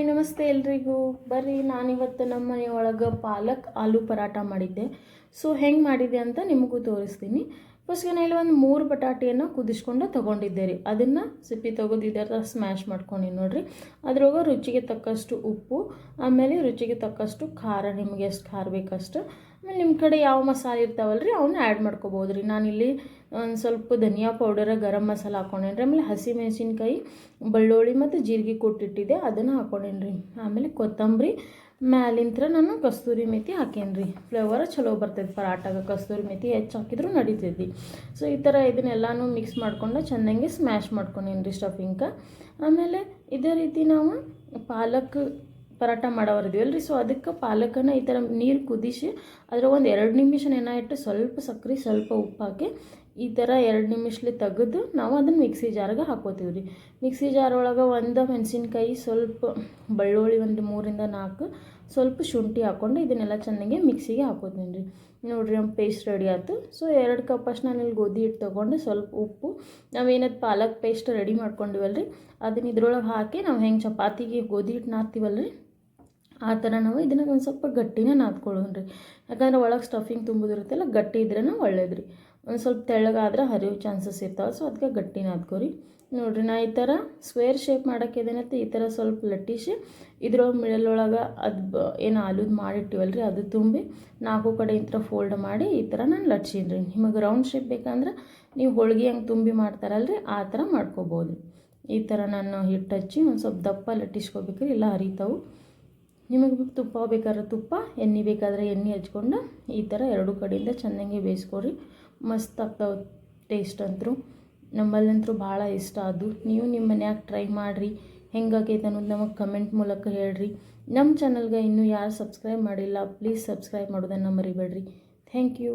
Hi, ನಮಸ್ತೆ ಎಲ್ರಿಗೂ. ಬರ್ರಿ, ನಾನಿವತ್ತು ನಮ್ಮ ಮನೆಯೊಳಗೆ ಪಾಲಕ್ ಆಲೂ ಪರಾಟ ಮಾಡಿದ್ದೆ. ಸೊ ಹೆಂಗೆ ಮಾಡಿದೆ ಅಂತ ನಿಮಗೂ ತೋರಿಸ್ತೀನಿ. ಫಸ್ಟ್ಗೆ ನಾನು ಒಂದು ಮೂರು ಬಟಾಟೆಯನ್ನು ಕುದಿಸ್ಕೊಂಡು ತೊಗೊಂಡಿದ್ದೆ ರೀ. ಅದನ್ನು ಸಿಪ್ಪಿ ತೊಗೊಂಡು ಇದೇ ಥರ ಸ್ಮ್ಯಾಶ್ ಮಾಡ್ಕೊಂಡು ನೋಡಿರಿ. ಅದ್ರೊಳಗೆ ರುಚಿಗೆ ತಕ್ಕಷ್ಟು ಉಪ್ಪು, ಆಮೇಲೆ ರುಚಿಗೆ ತಕ್ಕಷ್ಟು ಖಾರ, ನಿಮಗೆ ಎಷ್ಟು ಖಾರ ಬೇಕಷ್ಟು. ಆಮೇಲೆ ನಿಮ್ಮ ಕಡೆ ಯಾವ ಮಸಾಲೆ ಇರ್ತಾವಲ್ಲ ರೀ ಅವನ್ನ ಆ್ಯಡ್ ಮಾಡ್ಕೋಬೋದು ರೀ. ನಾನಿಲ್ಲಿ ಒಂದು ಸ್ವಲ್ಪ ಧನಿಯಾ ಪೌಡರ ಗರಂ ಮಸಾಲ ಹಾಕೊಂಡೇನ್ರಿ. ಆಮೇಲೆ ಹಸಿ ಮೆಣಸಿನ್ಕಾಯಿ ಬೆಳ್ಳುಳ್ಳಿ ಮತ್ತು ಜೀರಿಗೆ ಕೊಟ್ಟಿಟ್ಟಿದ್ದೆ ಅದನ್ನು ಹಾಕೊಂಡೇನ್ರಿ. ಆಮೇಲೆ ಕೊತ್ತಂಬರಿ, ಮ್ಯಾಲಿಂತ್ರ ನಾನು ಕಸ್ತೂರಿ ಮೇಥಿ ಹಾಕೇನ್ರಿ. ಫ್ಲೇವರ ಚಲೋ ಬರ್ತೈತಿ, ಪರಾಟಾಗ ಕಸ್ತೂರಿ ಮೇಥಿ ಹೆಚ್ಚು ಹಾಕಿದ್ರು ನಡೀತೈತಿ. ಸೊ ಈ ಥರ ಇದನ್ನೆಲ್ಲನೂ ಮಿಕ್ಸ್ ಮಾಡ್ಕೊಂಡು ಚೆನ್ನಾಗಿ ಸ್ಮ್ಯಾಶ್ ಮಾಡ್ಕೊಂಡೇನ್ರಿ ಸ್ಟಫಿಂಗ್ಕ ಆಮೇಲೆ ಇದೇ ರೀತಿ ನಾವು ಪಾಲಕ್ ಪರಾಟ ಮಾಡೋರಿದ್ದೀವಲ್ಲ ರೀ ಸೊ ಅದಕ್ಕೆ ಪಾಲಕನ್ನು ಈ ಥರ ನೀರು ಕುದಿಸಿ, ಅದರ ಒಂದು ಎರಡು ನಿಮಿಷ ನೆನ ಇಟ್ಟು ಸ್ವಲ್ಪ ಸಕ್ಕರೆ ಸ್ವಲ್ಪ ಉಪ್ಪು ಹಾಕಿ ಈ ಥರ ಎರಡು ನಿಮಿಷಲಿ ತೆಗೆದು ನಾವು ಅದನ್ನು ಮಿಕ್ಸಿ ಜಾರ್ಗೆ ಹಾಕೋತೀವಿ ರೀ. ಮಿಕ್ಸಿ ಜಾರ್ ಒಳಗೆ ಒಂದು ಮೆಣಸಿನ್ಕಾಯಿ ಸ್ವಲ್ಪ ಬೆಳ್ಳುಳ್ಳಿ ಒಂದು ಮೂರಿಂದ ನಾಲ್ಕು ಸ್ವಲ್ಪ ಶುಂಠಿ ಹಾಕ್ಕೊಂಡು ಇದನ್ನೆಲ್ಲ ಚೆನ್ನಾಗಿ ಮಿಕ್ಸಿಗೆ ಹಾಕೋತೀನಿ ರೀ. ನೋಡಿರಿ ನಮ್ಮ ಪೇಸ್ಟ್ ರೆಡಿ ಆಯ್ತು. ಸೊ ಎರಡು ಕಪ್ ಅಷ್ಟು ನಾನು ಇಲ್ಲಿ ಗೋಧಿ ಹಿಟ್ಟು ತೊಗೊಂಡು ಸ್ವಲ್ಪ ಉಪ್ಪು ನಾವೇನದು ಪಾಲಕ್ ಪೇಸ್ಟ್ ರೆಡಿ ಮಾಡ್ಕೊಂಡಿವಲ್ಲ ರೀ ಅದನ್ನ ಇದ್ರೊಳಗೆ ಹಾಕಿ ನಾವು ಹೆಂಗೆ ಚಪಾತಿಗೆ ಗೋಧಿ ಹಿಟ್ಟು ನಾದ್ತೀವಲ್ಲ ರೀ ಆ ಥರ ನಾವು ಇದನ್ನ ಒಂದು ಸ್ವಲ್ಪ ಗಟ್ಟಿನೇ ನಾದ್ಕೊಳ್ಳೋಣ ರೀ ಯಾಕಂದ್ರೆ ಒಳಗೆ ಸ್ಟಫಿಂಗ್ ತುಂಬೋದಿರುತ್ತಲ್ಲ, ಗಟ್ಟಿ ಇದ್ರೇ ಒಳ್ಳೇದು ರೀ ಒಂದು ಸ್ವಲ್ಪ ತೆಳ್ಳಗಾದ್ರೆ ಹರಿಯೋ ಚಾನ್ಸಸ್ ಇರ್ತಾವೆ. ಸೊ ಅದಕ್ಕೆ ಗಟ್ಟಿ ರೀ ನೋಡಿರಿ, ನಾ ಈ ಥರ ಸ್ಕ್ವೇರ್ ಶೇಪ್ ಮಾಡೋಕ್ಕೆ ಏನೇನತ್ತೆ ಈ ಥರ ಸ್ವಲ್ಪ ಲಟ್ಟಿಸಿ, ಇದ್ರೊಳಗೆ ಮಿಡಲೊಳಗೆ ಅದು ಬ, ಏನು ಆಲೂದು ಮಾಡಿಟ್ಟಿವಲ್ಲ ರೀ ಅದು ತುಂಬಿ ನಾಲ್ಕು ಕಡೆ ಈ ಥರ ಫೋಲ್ಡ್ ಮಾಡಿ ಈ ಥರ ನಾನು ಲಟ್ಸೀನಿ ರೀ ನಿಮಗೆ ರೌಂಡ್ ಶೇಪ್ ಬೇಕಂದ್ರೆ ನೀವು ಹೋಳ್ಗೆ ಹಂಗೆ ತುಂಬಿ ಮಾಡ್ತಾರಲ್ಲ ರೀ ಆ ಥರ ಮಾಡ್ಕೋಬೋದು. ಈ ಥರ ನಾನು ಹಿಟ್ಟು ಹಚ್ಚಿ ಒಂದು ಸ್ವಲ್ಪ ದಪ್ಪ ಲಟ್ಟಿಸ್ಕೋಬೇಕ್ರಿ, ಇಲ್ಲ ಹರಿತಾವು. ನಿಮಗೆ ತುಪ್ಪ ಬೇಕಾದ್ರೆ ತುಪ್ಪ, ಎಣ್ಣೆ ಬೇಕಾದರೆ ಎಣ್ಣೆ ಹಚ್ಕೊಂಡು ಈ ಥರ ಎರಡು ಕಡೆಯಿಂದ ಚೆನ್ನಾಗಿ ಬೇಯಿಸ್ಕೊರಿ. ಮಸ್ತ್ ಆಗ್ತಾವೆ ಟೇಸ್ಟ್ ಅಂತೂ. ನಮ್ಮಲ್ಲಂತೂ ಭಾಳ ಇಷ್ಟ ಅದು. ನೀವು ನಿಮ್ಮ ಮನ್ಯಾಗ ಟ್ರೈ ಮಾಡಿರಿ. ಹೆಂಗಾಗೈತೆ ಅನ್ನೋದು ನಮಗೆ ಕಮೆಂಟ್ ಮೂಲಕ ಹೇಳ್ರಿ. ನಮ್ಮ ಚಾನಲ್ಗೆ ಇನ್ನೂ ಯಾರು ಸಬ್ಸ್ಕ್ರೈಬ್ ಮಾಡಿಲ್ಲ ಪ್ಲೀಸ್ ಸಬ್ಸ್ಕ್ರೈಬ್ ಮಾಡೋದನ್ನು ಮರಿಬೇಡ್ರಿ. Thank you